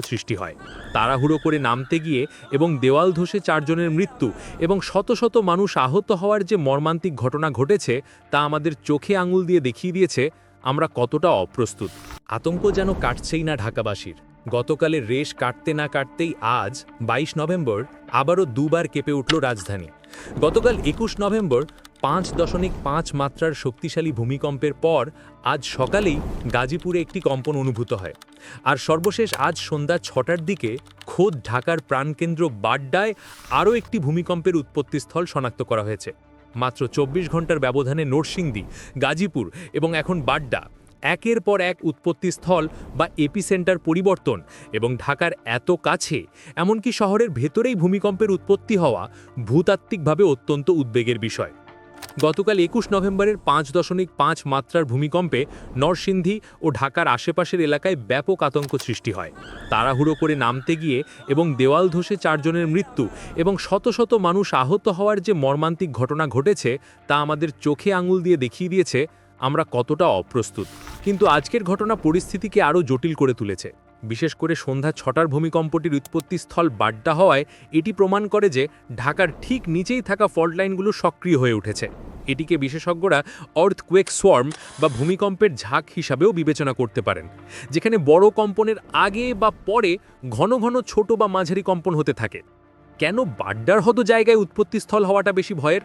সৃষ্টি হয়। তাড়াহুড়ো করে নামতে গিয়ে এবং দেওয়াল ধসে চারজনের মৃত্যু এবং শত শত মানুষ আহত হওয়ার যে মর্মান্তিক ঘটনা ঘটেছে, তা আমাদের চোখে আঙুল দিয়ে দেখিয়ে দিয়েছে, আমরা কতটা অপ্রস্তুত। আতঙ্ক যেন কাটছেই না ঢাকাবাসীর। গতকালের রেশ কাটতে না কাটতেই আজ ২২ নভেম্বর, আবারও দুবার কেঁপে উঠল রাজধানী। গতকাল একুশ নভেম্বর পাঁচ দশমিক পাঁচ মাত্রার শক্তিশালী ভূমিকম্পের পর আজ সকালেই গাজীপুরে একটি কম্পন অনুভূত হয়। আর সর্বশেষ আজ সন্ধ্যা ছটার দিকে খোদ ঢাকার প্রাণকেন্দ্র বাড্ডায় আরও একটি ভূমিকম্পের উৎপত্তিস্থল শনাক্ত করা হয়েছে। মাত্র চব্বিশ ঘণ্টার ব্যবধানে নরসিংদী, গাজীপুর এবং এখন বাড্ডা একের পর এক উৎপত্তিস্থল বা এপিসেন্টার পরিবর্তন এবং ঢাকার এত কাছে, এমনকি শহরের ভেতরেই ভূমিকম্পের উৎপত্তি হওয়া ভূতাত্ত্বিকভাবে অত্যন্ত উদ্বেগের বিষয়। গতকাল একুশ নভেম্বরের পাঁচ দশমিক পাঁচ মাত্রার ভূমিকম্পে নরসিংদী ও ঢাকার আশেপাশের এলাকায় ব্যাপক আতঙ্ক সৃষ্টি হয়। তাড়াহুড়ো করে নামতে গিয়ে এবং দেওয়াল ধসে চারজনের মৃত্যু এবং শত শত মানুষ আহত হওয়ার যে মর্মান্তিক ঘটনা ঘটেছে তা আমাদের চোখে আঙুল দিয়ে দেখিয়ে দিয়েছে, আমরা কতটা অপ্রস্তুত। কিন্তু আজকের ঘটনা পরিস্থিতিকে আরও জটিল করে তুলেছে। বিশেষ করে সন্ধ্যা ছটার ভূমিকম্পটির উৎপত্তিস্থল বাড্ডা হওয়ায় এটি প্রমাণ করে যে ঢাকার ঠিক নিচেই থাকা ফল্ট লাইনগুলো সক্রিয় হয়ে উঠেছে। এটিকে বিশেষজ্ঞরা অর্থকুয়েক সোয়ার্ম বা ভূমিকম্পের ঝাঁক হিসাবেও বিবেচনা করতে পারেন, যেখানে বড় কম্পনের আগে বা পরে ঘন ঘন ছোট বা মাঝারি কম্পন হতে থাকে। কেন বাড্ডার হতো জায়গায় উৎপত্তিস্থল হওয়াটা বেশি ভয়ের?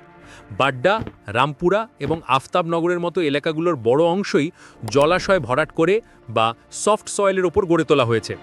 বাড্ডা, রামপুরা এবং আফতাবনগরের মতো এলাকাগুলোর বড় অংশই জলাশয় ভরাট করে বা সফট সয়েলের ওপর গড়ে তোলা হয়েছে।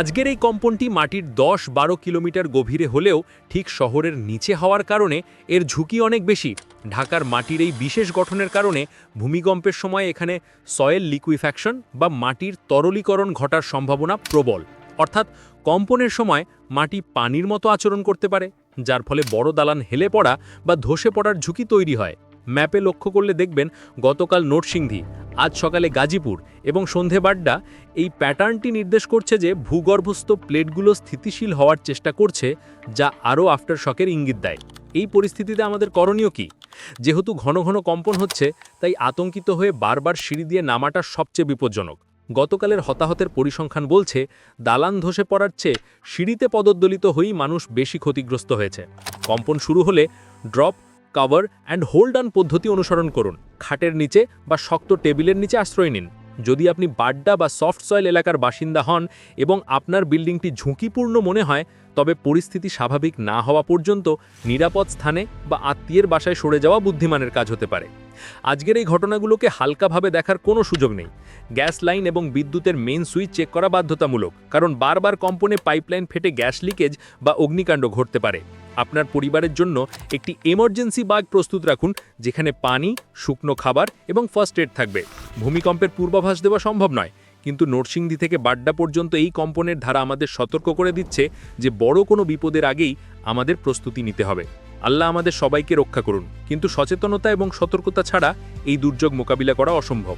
আজকের এই কম্পনটি মাটির দশ বারো কিলোমিটার গভীরে হলেও ঠিক শহরের নিচে হওয়ার কারণে এর ঝুঁকি অনেক বেশি। ঢাকার মাটির এই বিশেষ গঠনের কারণে ভূমিকম্পের সময় এখানে সয়েল লিকুইফ্যাকশন বা মাটির তরলীকরণ ঘটার সম্ভাবনা প্রবল। অর্থাৎ কম্পনের সময় মাটি পানির মতো আচরণ করতে পারে, যার ফলে বড় দালান হেলে পড়া বা ধসে পড়ার ঝুঁকি তৈরি হয়। ম্যাপে লক্ষ্য করলে দেখবেন গতকাল নরসিংদী, আজ সকালে গাজীপুর এবং সন্ধে বাড্ডা এই প্যাটার্নটি নির্দেশ করছে যে ভূগর্ভস্থ প্লেটগুলো স্থিতিশীল হওয়ার চেষ্টা করছে, যা আরও আফটার শকের ইঙ্গিত দেয়। এই পরিস্থিতিতে আমাদের করণীয় কি? যেহেতু ঘন ঘন কম্পন হচ্ছে, তাই আতঙ্কিত হয়ে বারবার সিঁড়ি দিয়ে নামাটা সবচেয়ে বিপজ্জনক। গতকালের হতাহতের পরিসংখ্যান বলছে, দালান ধসে পড়ার চেয়ে সিঁড়িতে পদদ্দলিত হয়েই মানুষ বেশি ক্ষতিগ্রস্ত হয়েছে। কম্পন শুরু হলে drop, cover and hold on পদ্ধতি অনুসরণ করুন। খাটের নিচে বা শক্ত টেবিলের নিচে আশ্রয় নিন। যদি আপনি বাড্ডা বা সফট সয়েল এলাকার বাসিন্দা হন এবং আপনার বিল্ডিংটি ঝুঁকিপূর্ণ মনে হয়, তবে পরিস্থিতি স্বাভাবিক না হওয়া পর্যন্ত নিরাপদ স্থানে বা আত্মীয়ের বাসায় সরে যাওয়া বুদ্ধিমানের কাজ হতে পারে। আজকের এই ঘটনাগুলোকে হালকাভাবে দেখার কোনো সুযোগ নেই। গ্যাস লাইন এবং বিদ্যুতের মেন সুইচ চেক করা বাধ্যতামূলক, কারণ বারবার কম্পনে পাইপলাইন ফেটে গ্যাস লিকেজ বা অগ্নিকাণ্ড ঘটতে পারে। আপনার পরিবারের জন্য একটি এমার্জেন্সি বাগ প্রস্তুত রাখুন, যেখানে পানি, শুকনো খাবার এবং ফার্স্ট এড থাকবে। ভূমিকম্পের পূর্বাভাস দেওয়া সম্ভব নয়, কিন্তু নরসিংদী থেকে বাড্ডা পর্যন্ত এই কম্পনের ধারা আমাদের সতর্ক করে দিচ্ছে যে বড় কোনো বিপদের আগেই আমাদের প্রস্তুতি নিতে হবে। আল্লাহ আমাদের সবাইকে রক্ষা করুন, কিন্তু সচেতনতা এবং সতর্কতা ছাড়া এই দুর্যোগ মোকাবিলা করা অসম্ভব।